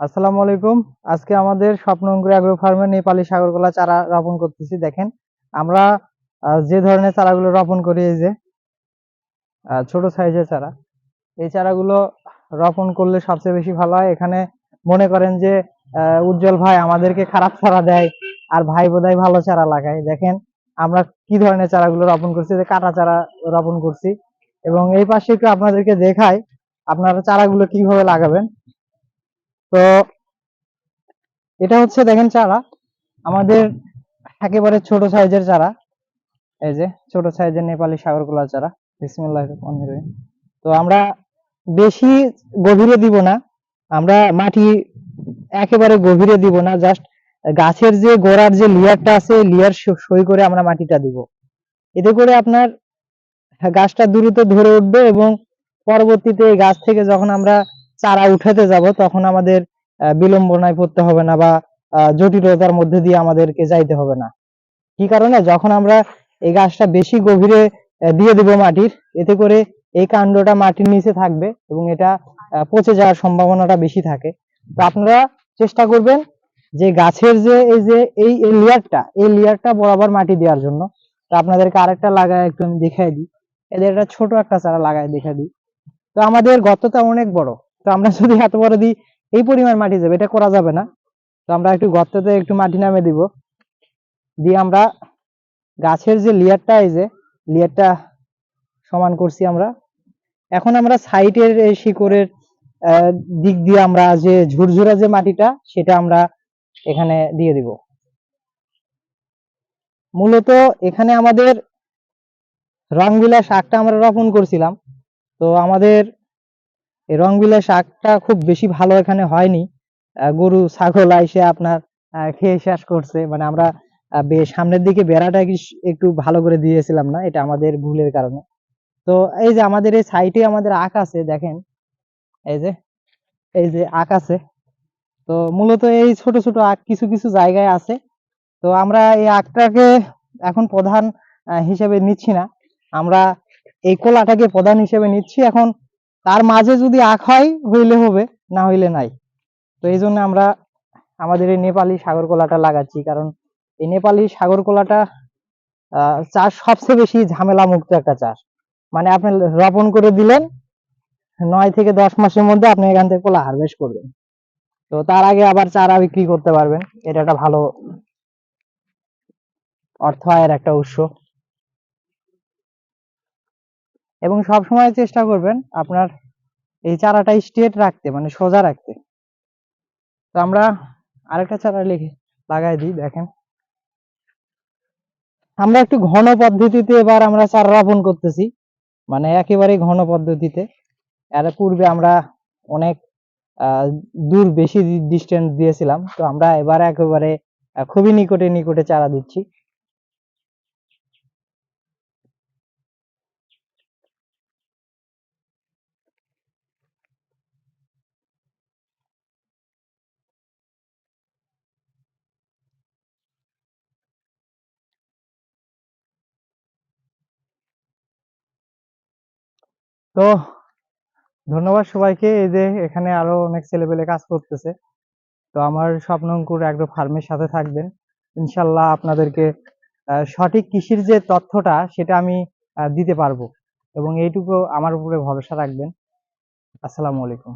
আসসালামু আলাইকুম। আজকে আমাদের স্বপ্নঙ্গুর অ্যাগ্রো ফার্মে নেপালি সাগরকলা চারা রোপণ করতেছি, দেখেন। আমরা যে ধরনের চারাগুলো রোপণ করি, এই যে ছোট সাইজের চারা, এই চারাগুলো রোপণ করলে সবচেয়ে বেশি ভালো হয়। এখানে মনে করেন যে উজ্জ্বল ভাই আমাদেরকে খারাপ চারা দেয় আর ভাই বোধহয় ভালো চারা লাগায়। দেখেন, আমরা কি ধরনের চারাগুলো রোপণ করছি যে কাটা চারা রোপণ করছি। এবং এই পাশে একটু আপনাদেরকে দেখাই, আপনারা চারাগুলো কীভাবে লাগাবেন। তো এটা হচ্ছে দেখেন চারা। আমাদের একেবারে ছোট সাইজের চারা। এই যে ছোট সাইজের নেপালি সাগরকলা চারা। বিসমিল্লাহ তো আমরা বেশি গভীরে দিব না। আমরা মাটি একেবারে গভীরে দিব না। জাস্ট গাছের যে গোড়ার যে লেয়ারটা আছে, লেয়ার সই করে আমরা মাটিটা দিব। এতে করে আপনার গাছটা দ্রুত ধরে উঠবে এবং পরবর্তীতে গাছ থেকে যখন আমরা চারা উঠাতে যাব, তখন আমাদের বিলম্বনায় পড়তে হবে না বা জটিলতার মধ্যে দিয়ে আমাদেরকে যাইতে হবে না। কি কারণে? যখন আমরা এই গাছটা বেশি গভীরে দিয়ে দেব মাটির, এতে করে এই কাণ্ডটা মাটির নিচে থাকবে এবং এটা পচে যাওয়ার সম্ভাবনাটা বেশি থাকে। তো আপনারা চেষ্টা করবেন যে গাছের যে, এই যে, এই লেয়ারটা এই লেয়ারটা বরাবর মাটি দেওয়ার জন্য। তো আপনাদেরকে আরেকটা লাগায় একটু আমি দেখাই দিই। এদের একটা ছোট একটা চারা লাগায় দেখাই দিই। তো আমাদের গর্তটা অনেক বড়। তো আমরা যদি এত বড় দিই, এই পরিমাণ মাটি যাবে, এটা করা যাবে না। তো আমরা একটু গর্ততে একটু মাটি নামে দিব। দিয়ে আমরা গাছের যে লেয়ারটা, এই যে লেয়ারটা সমান করছি আমরা। এখন আমরা সাইটের এই শিকড়ের দিক দিয়ে আমরা যে ঝুরঝুরা যে মাটিটা, সেটা আমরা এখানে দিয়ে দিব। মূলত এখানে আমাদের রংবিলা শাকটা আমরা রোপণ করছিলাম। তো আমাদের রংবিলা শাকটা খুব বেশি ভালো এখানে হয়নি। গরু, ছাগল আইসে আপনার খেয়ে শেষ করছে। মানে আমরা সামনের দিকে বেড়াটা একটু ভালো করে দিয়েছিলাম না? এটা আমাদের ভুলের কারণে। তো এই যে আমাদের এই সাইটে আমাদের আখ আছে, দেখেন। এই যে এই যে আখ আছে। তো মূলত এই ছোট ছোট আখ কিছু কিছু জায়গায় আছে। তো আমরা এই আখটাকে এখন প্রধান হিসেবে নিচ্ছি না। আমরা এই কলাটাকে প্রধান হিসেবে নিচ্ছি। এখন তার মাঝে যদি আখ হয় হইলে হবে না হইলে নাই। তো এই জন্য আমরা আমাদের এই নেপালি সাগর কলাটা লাগাচ্ছি কারণ এই নেপালি সাগর কলাটা আহ, চাষ সবচেয়ে বেশি ঝামেলা মুক্ত একটা চাষ। মানে আপনি রোপণ করে দিলেন নয় থেকে দশ মাসের মধ্যে আপনি এখান থেকে কলা হারভেস্ট করবেন। তো তার আগে আবার চারা বিক্রি করতে পারবেন এটা একটা ভালো অর্থ আয়ের একটা উৎস। এবং সব সময় চেষ্টা করবেন আপনার এই চারাটা স্ট্রেট রাখতে মানে সোজা রাখতে। তো আমরা আরেকটা চারা লিখে, লাগাই দিই, দেখেন। আমরা একটু ঘন পদ্ধতিতে এবার আমরা চারা রোপণ করতেছি মানে একেবারে ঘন পদ্ধতিতে। এর পূর্বে আমরা অনেক দূর বেশি ডিস্টেন্স দিয়েছিলাম, তো আমরা এবার একেবারে খুবই নিকটে নিকটে চারা দিচ্ছি। তো ধন্যবাদ সবাইকে। এই যে এখানে আরও অনেক ছেলেপেলে কাজ করতেছে। তো আমার স্বপ্নঙ্কুর অ্যাগ্রো ফার্মের সাথে থাকবেন। ইনশাল্লাহ আপনাদেরকে সঠিক কৃষির যে তথ্যটা সেটা আমি দিতে পারব। এবং এইটুকু আমার উপরে ভরসা রাখবেন। আসসালামু আলাইকুম।